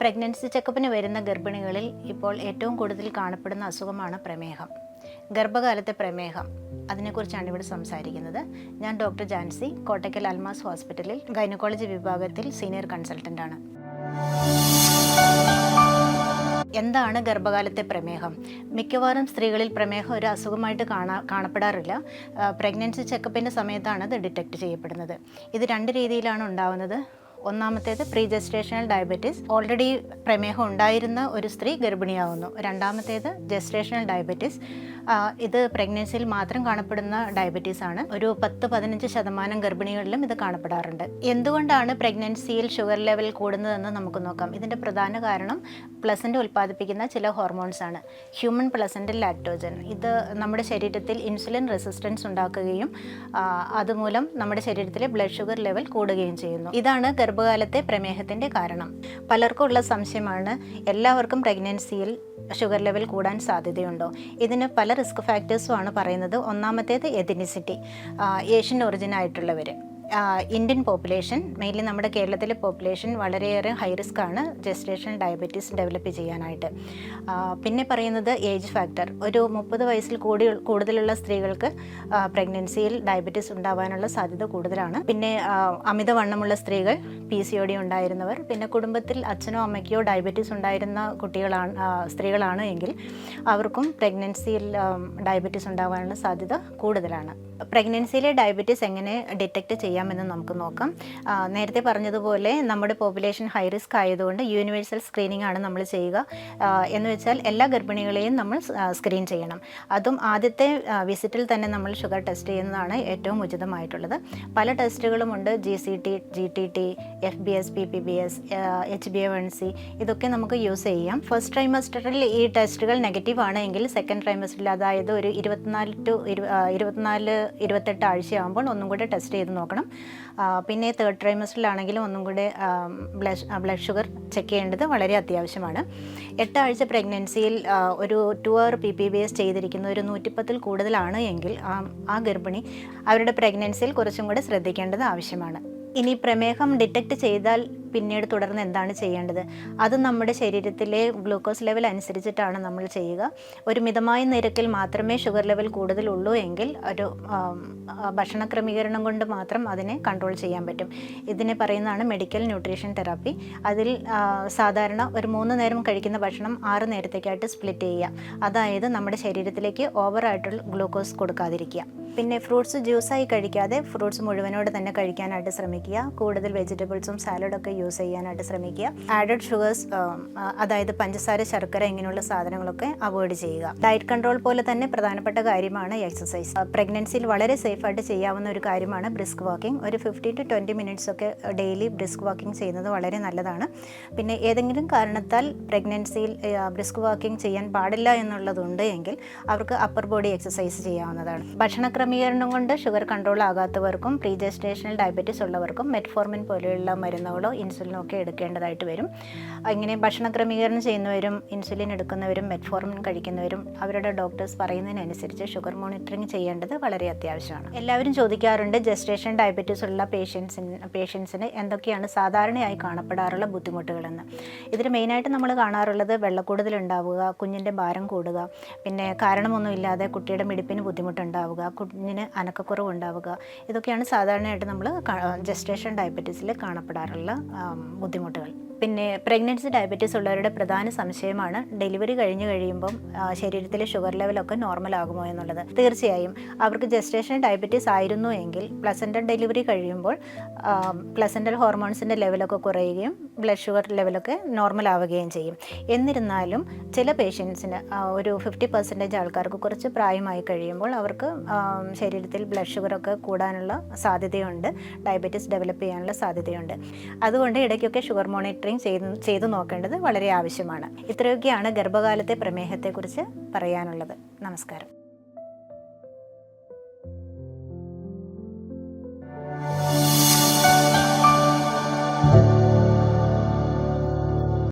Pregnancy ചെക്കപ്പിന് വരുന്ന ഗർഭിണികളിൽ ഇപ്പോൾ ഏറ്റവും കൂടുതൽ കാണപ്പെടുന്ന അസുഖമാണ് പ്രമേഹം. ഗർഭകാലത്തെ പ്രമേഹം. അതിനെക്കുറിച്ചാണ് ഇവിടെ സംസാരിക്കുന്നത്. ഞാൻ ഡോക്ടർ ജാൻസി കോട്ടയ്ക്കൽ അൽമാസ് ഹോസ്പിറ്റലിൽ ഗൈനക്കോളജി വിഭാഗത്തിൽ സീനിയർ കൺസൾട്ടന്റ് ആണ്. എന്താണ് ഗർഭകാലത്തെ പ്രമേഹം? മിക്കവാറും സ്ത്രീകളിൽ പ്രമേഹം ഒരു അസുഖമായിട്ട് കാണാ കാണപ്പെടാറില്ല. പ്രഗ്നൻസി ചെക്കപ്പിന്റെ സമയത്താണ് അത് ഡിറ്റക്ട് ചെയ്യപ്പെടുന്നത്. ഇത് രണ്ട് രീതിയിലാണ് ഉണ്ടാവുന്നത്. ഒന്നാമത്തേത് പ്രീ ജസ്റ്റേഷണൽ ഡയബറ്റീസ്. ഓൾറെഡി പ്രമേഹം ഉണ്ടായിരുന്ന ഒരു സ്ത്രീ ഗർഭിണിയാവുന്നു. രണ്ടാമത്തേത് ജസ്റ്റേഷണൽ ഡയബറ്റീസ്. ഇത് പ്രഗ്നൻസിയിൽ മാത്രം കാണപ്പെടുന്ന ഡയബറ്റീസ് ആണ്. ഒരു പത്ത് പതിനഞ്ച് ശതമാനം ഗർഭിണികളിലും ഇത് കാണപ്പെടാറുണ്ട്. എന്തുകൊണ്ടാണ് പ്രഗ്നൻസിയിൽ ഷുഗർ ലെവൽ കൂടുന്നതെന്ന് നമുക്ക് നോക്കാം. ഇതിന്റെ പ്രധാന കാരണം പ്ലസന്റ് ഉൽപ്പാദിപ്പിക്കുന്ന ചില ഹോർമോൺസ് ആണ്. ഹ്യൂമൻ പ്ലസന്റ് ലാക്ടോജൻ ഇത് നമ്മുടെ ശരീരത്തിൽ ഇൻസുലിൻ റെസിസ്റ്റൻസ് ഉണ്ടാക്കുകയും അതുമൂലം നമ്മുടെ ശരീരത്തിലെ ബ്ലഡ് ഷുഗർ ലെവൽ കൂടുകയും ചെയ്യുന്നു. ഇതാണ് ഗർഭകാലത്തെ പ്രമേഹത്തിന്റെ കാരണം. പലർക്കും ഉള്ള സംശയമാണ് എല്ലാവർക്കും പ്രഗ്നൻസിയിൽ ഷുഗർ ലെവൽ കൂടാൻ സാധ്യതയുണ്ടോ? ഇതിന് പല റിസ്ക് ഫാക്ടേഴ്സുമാണ് പറയുന്നത്. ഒന്നാമത്തേത് എഥനിസിറ്റി ഏഷ്യൻ ഒറിജിൻ ആയിട്ടുള്ളവർ ഇന്ത്യൻ പോപ്പുലേഷൻ മെയിൻലി നമ്മുടെ കേരളത്തിലെ പോപ്പുലേഷൻ വളരെയേറെ ഹൈ റിസ്ക് ആണ് ജസ്റ്റേഷൻ ഡയബറ്റീസ് ഡെവലപ്പ് ചെയ്യാനായിട്ട്. പിന്നെ പറയുന്നത് ഏജ് ഫാക്ടർ ഒരു മുപ്പത് വയസ്സിൽ കൂടി കൂടുതലുള്ള സ്ത്രീകൾക്ക് പ്രഗ്നൻസിയിൽ ഡയബറ്റീസ് ഉണ്ടാവാനുള്ള സാധ്യത കൂടുതലാണ്. പിന്നെ അമിതവണ്ണമുള്ള സ്ത്രീകൾ പി സി ഒ ഡി ഉണ്ടായിരുന്നവർ പിന്നെ കുടുംബത്തിൽ അച്ഛനോ അമ്മയ്ക്കോ ഡയബറ്റീസ് ഉണ്ടായിരുന്ന കുട്ടികളാണ് സ്ത്രീകളാണ് എങ്കിൽ അവർക്കും പ്രഗ്നൻസിയിൽ ഡയബറ്റീസ് ഉണ്ടാവാനുള്ള സാധ്യത കൂടുതലാണ്. പ്രഗ്നൻസിയിലെ ഡയബറ്റീസ് എങ്ങനെ ഡിറ്റക്റ്റ് ചെയ്യാമെന്ന് നമുക്ക് നോക്കാം. നേരത്തെ പറഞ്ഞതുപോലെ നമ്മുടെ പോപ്പുലേഷൻ ഹൈ റിസ്ക് ആയതുകൊണ്ട് യൂണിവേഴ്സൽ സ്ക്രീനിങ് ആണ് നമ്മൾ ചെയ്യുക. എന്ന് വെച്ചാൽ എല്ലാ ഗർഭിണികളെയും നമ്മൾ സ്ക്രീൻ ചെയ്യണം. അതും ആദ്യത്തെ വിസിറ്റിൽ തന്നെ നമ്മൾ ഷുഗർ ടെസ്റ്റ് ചെയ്യുന്നതാണ് ഏറ്റവും ഉചിതമായിട്ടുള്ളത്. പല ടെസ്റ്റുകളുമുണ്ട് G C T G T T F B S P P B S H B A one C ഇതൊക്കെ നമുക്ക് യൂസ് ചെയ്യാം. ഫസ്റ്റ് ട്രൈമസ്റ്ററിൽ ഈ ടെസ്റ്റുകൾ നെഗറ്റീവ് എങ്കിൽ സെക്കൻഡ് ട്രൈമസ്റ്ററിൽ അതായത് ഒരു ഇരുപത്തിനാല് ടു ഇരുപത്തിനാല് ഇരുപത്തെട്ട് ആഴ്ചയാകുമ്പോൾ ഒന്നും കൂടെ ടെസ്റ്റ് ചെയ്ത് നോക്കണം. പിന്നെ തേർഡ് ട്രൈമസ്റ്ററിലാണെങ്കിലും ഒന്നും കൂടെ ബ്ലഡ് ബ്ലഡ് ഷുഗർ ചെക്ക് ചെയ്യേണ്ടത് വളരെ അത്യാവശ്യമാണ്. എട്ട് ആഴ്ച പ്രഗ്നൻസിയിൽ ഒരു two hour P P B S ചെയ്തിരിക്കുന്ന ഒരു നൂറ്റിപ്പത്തിൽ കൂടുതലാണ് എങ്കിൽ ആ ഗർഭിണി അവരുടെ പ്രഗ്നൻസിയിൽ കുറച്ചും കൂടെ ശ്രദ്ധിക്കേണ്ടത് ആവശ്യമാണ്. ഇനി പ്രമേഹം ഡിറ്റക്ട് ചെയ്താൽ പിന്നീട് തുടർന്ന് എന്താണ് ചെയ്യേണ്ടത്? അത് നമ്മുടെ ശരീരത്തിലെ ഗ്ലൂക്കോസ് ലെവൽ അനുസരിച്ചിട്ടാണ് നമ്മൾ ചെയ്യുക. ഒരു മിതമായ നിരക്കിൽ മാത്രമേ ഷുഗർ ലെവൽ കൂടുതലുള്ളൂ എങ്കിൽ ഒരു ഭക്ഷണ ക്രമീകരണം കൊണ്ട് മാത്രം അതിനെ കൺട്രോൾ ചെയ്യാൻ പറ്റും. ഇതിനെ പറയുന്നതാണ് മെഡിക്കൽ ന്യൂട്രീഷൻ തെറാപ്പി. അതിൽ സാധാരണ ഒരു മൂന്ന് നേരം കഴിക്കുന്ന ഭക്ഷണം ആറ് നേരത്തേക്കായിട്ട് സ്പ്ലിറ്റ് ചെയ്യുക. അതായത് നമ്മുടെ ശരീരത്തിലേക്ക് ഓവറായിട്ടുള്ള ഗ്ലൂക്കോസ് കൊടുക്കാതിരിക്കുക. പിന്നെ ഫ്രൂട്ട്സ് ജ്യൂസായി കഴിക്കാതെ ഫ്രൂട്ട്സ് മുഴുവനോട് തന്നെ കഴിക്കാനായിട്ട് ശ്രമിക്കുക. കൂടുതൽ വെജിറ്റബിൾസും സാലഡൊക്കെ യൂസ് ചെയ്യാനായിട്ട് ശ്രമിക്കുക. ആഡഡ് ഷുഗേഴ്സ് അതായത് പഞ്ചസാര ശർക്കര ഇങ്ങനെയുള്ള സാധനങ്ങളൊക്കെ അവോയ്ഡ് ചെയ്യുക. ഡയറ്റ് കൺട്രോൾ പോലെ തന്നെ പ്രധാനപ്പെട്ട കാര്യമാണ് എക്സസൈസ് പ്രഗ്നൻസിയിൽ വളരെ സേഫായിട്ട് ചെയ്യാവുന്ന ഒരു കാര്യമാണ് ബ്രിസ്ക് വാക്കിംഗ് ഒരു ഫിഫ്റ്റീൻ ടു ട്വന്റി മിനിറ്റ്സ് ഒക്കെ ഡെയിലി ബ്രിസ്ക് വാക്കിംഗ് ചെയ്യുന്നത് വളരെ നല്ലതാണ്. പിന്നെ ഏതെങ്കിലും കാരണത്താൽ പ്രഗ്നൻസിയിൽ ബ്രിസ്ക് വാക്കിംഗ് ചെയ്യാൻ പാടില്ല എന്നുള്ളതുണ്ട് എങ്കിൽ അവർക്ക് അപ്പർ ബോഡി എക്സസൈസ് ചെയ്യാവുന്നതാണ്. ഭക്ഷണ ക്രമീകരണം കൊണ്ട് ഷുഗർ കൺട്രോൾ ആകാത്തവർക്കും പ്രീ ജസ്റ്റേഷണൽ ഡയബറ്റീസ് ഉള്ളവർക്കും മെറ്റ്ഫോർമിൻ പോലെയുള്ള മരുന്നുകളോ ഇൻസുലിനോ ഒക്കെ എടുക്കേണ്ടതായിട്ട് വരും. ഇങ്ങനെ ഭക്ഷണ ക്രമീകരണം ചെയ്യുന്നവരും ഇൻസുലിൻ എടുക്കുന്നവരും മെറ്റ്ഫോർമിൻ കഴിക്കുന്നവരും അവരുടെ ഡോക്ടേഴ്സ് പറയുന്നതിനനുസരിച്ച് ഷുഗർ മോണിറ്ററിംഗ് ചെയ്യേണ്ടത് വളരെ അത്യാവശ്യമാണ്. എല്ലാവരും ചോദിക്കാറുണ്ട് ജസ്റ്റേഷൻ ഡയബറ്റീസ് ഉള്ള പേഷ്യൻസിന് പേഷ്യൻസിന് എന്തൊക്കെയാണ് സാധാരണയായി കാണപ്പെടാറുള്ള ബുദ്ധിമുട്ടുകളെന്ന്. ഇതിൽ മെയിനായിട്ട് നമ്മൾ കാണാറുള്ളത് വെള്ളക്കൂടുതൽ ഉണ്ടാവുക കുഞ്ഞിന്റെ ഭാരം കൂടുക പിന്നെ കാരണമൊന്നുമില്ലാതെ കുട്ടിയുടെ മിടിപ്പിന് ബുദ്ധിമുട്ടുണ്ടാവുക കുഞ്ഞിന് അനക്കക്കുറവ് ഉണ്ടാവുക ഇതൊക്കെയാണ് സാധാരണയായിട്ട് നമ്മൾ ജസ്റ്റേഷൻ ഡയബറ്റീസിൽ കാണപ്പെടാറുള്ള ബുദ്ധിമുട്ടുകൾ. പിന്നെ പ്രഗ്നൻസി ഡയബറ്റീസ് ഉള്ളവരുടെ പ്രധാന സംശയമാണ് ഡെലിവറി കഴിഞ്ഞു കഴിയുമ്പം ശരീരത്തിലെ ഷുഗർ ലെവലൊക്കെ നോർമൽ ആകുമോ എന്നുള്ളത്. തീർച്ചയായും അവർക്ക് ജസ്റ്റേഷൻ ഡയബറ്റീസ് ആയിരുന്നു എങ്കിൽ പ്ലസന്റൽ ഡെലിവറി കഴിയുമ്പോൾ പ്ലസന്റൽ ഹോർമോൺസിന്റെ ലെവലൊക്കെ കുറയുകയും ബ്ലഡ് ഷുഗർ ലെവലൊക്കെ നോർമൽ ആവുകയും ചെയ്യും. എന്നിരുന്നാലും ചില പേഷ്യൻസിന് ഒരു ഫിഫ്റ്റി പെർസെന്റേജ് ആൾക്കാർക്ക് കുറച്ച് പ്രായമായി കഴിയുമ്പോൾ അവർക്ക് ശരീരത്തിൽ ബ്ലഡ് ഷുഗറൊക്കെ കൂടാനുള്ള സാധ്യതയുണ്ട് ഡയബറ്റീസ് ഡെവലപ്പ് ചെയ്യാനുള്ള സാധ്യതയുണ്ട്. അതുകൊണ്ട് ഇടയ്ക്കൊക്കെ ഷുഗർ മോണിറ്ററിങ് ചെയ്ത് ചെയ്തു നോക്കേണ്ടത് വളരെ ആവശ്യമാണ്. ഇത്രയൊക്കെയാണ് ഗർഭകാലത്തെ പ്രമേഹത്തെക്കുറിച്ച് പറയാനുള്ളത്. നമസ്കാരം.